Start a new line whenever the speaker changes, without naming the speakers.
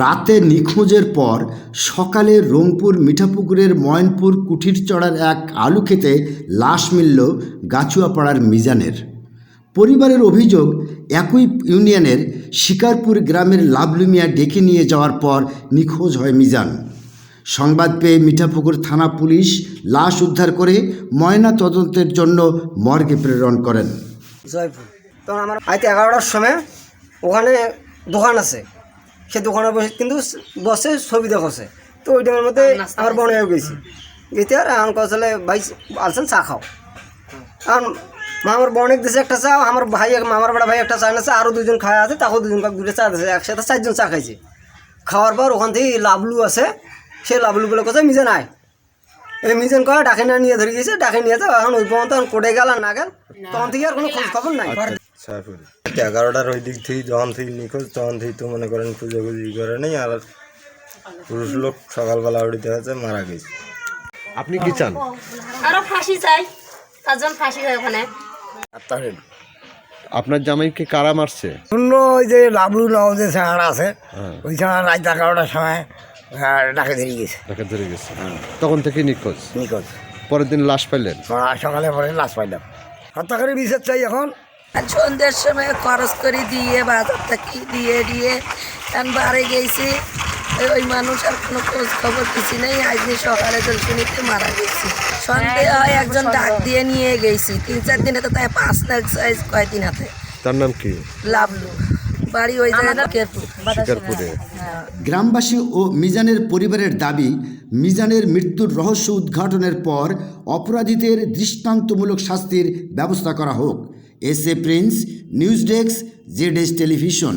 রাতে নিখোঁজের পর সকালে রংপুর মিঠাপুকুরের ময়নপুর কুঠির চড়ার এক আলু খেতে লাশ মিলল গাছুয়াপাড়ার মিজানের। পরিবারের অভিযোগ একই ইউনিয়নের শিকারপুর গ্রামের লাভলুমিয়া ডেকে নিয়ে যাওয়ার পর নিখোঁজ হয় মিজান। সংবাদ পেয়ে মিঠাপুকুর থানা পুলিশ লাশ উদ্ধার করে ময়না তদন্তের জন্য মর্গে প্রেরণ করেন।
জয়পুর। তখন আমার এগারোটার সময় ওখানে দোকান আছে। সে দোকানে বসে কিন্তু বসে ছবি দেখছে। তো ওই টাইমের মধ্যে আমার বনে গেছি। গেতে আর এখন কচলে ভাই আলছেন চা খাও। কারণ মামার বনেক দিছে একটা চা আমার ভাই মামার বড় ভাই একটা চা নিয়েছে আরও দুজন খাওয়া আছে তাকেও দুজন দুটো চা দিয়েছে একসাথে চারজন চা খাইছে। খাওয়ার পর ওখান থেকে লাভলু আছে সেই লাভলুগুলো কোথায় মিজে নাই এই মিজেন করা ডাকে না নিয়ে ধরে গেছে ডাকে নিয়ে যাও এখন ওই পর্যন্ত এখন কোটে গেল আর না গেল তখন থেকে আর কোনো খোঁজ খবর নাই
সাইফুল এগারোটার ওই দিক থেকে যখন থেকে নিখোঁজ তখন থেকে তো মনে করেন খুঁজাখুঁজি করে নেই আর পুরুষ লোক সকালবেলা উঠিতে হয়েছে মারা গেছে।
আপনি কি চান?
আরও ফাঁসি চাই পাঁচজন ফাঁসি হয় ওখানে।
আপনার জামাইকে কারা মারছে?
শূন্য ওই যে লাবলু নাও যে ছাড়া আছে ওই ছাড়া রাত এগারোটার সময় ডাকে ধরে গেছে।
তাকে ধরে গেছে। তখন থেকে নিখোঁজ?
নিখোঁজ।
পরের দিন লাশ পাইলেন?
সকালে পরে লাশ পাইলাম। হত্যাকারী বিচার চাই এখন।
সন্ধ্যের সময় খরচ করে দিয়ে বাজার থেকে দিয়ে দিয়ে এখন বাড়ি গেছি। ওই- মানুষ আর কোনো খোঁজ খবর কিছু নেই। আজকে সকালে তো মারা গেছি। সন্দেহ হয় একজন ডাক দিয়ে নিয়ে গেছি। তিন চার দিনে তো তাই পাঁচ লাখ সাইজ কয়দিন হাতে।
তার নাম কি?
লাভলু বাড়ি ওই জায়গায়
গ্রামবাসী ও মিজানের পরিবারের দাবি মিজানের মৃত্যুর রহস্য উদ্ঘাটনের পর অপরাধীদের দৃষ্টান্তমূলক শাস্তির ব্যবস্থা করা হোক। S A Prince news desk Z S television.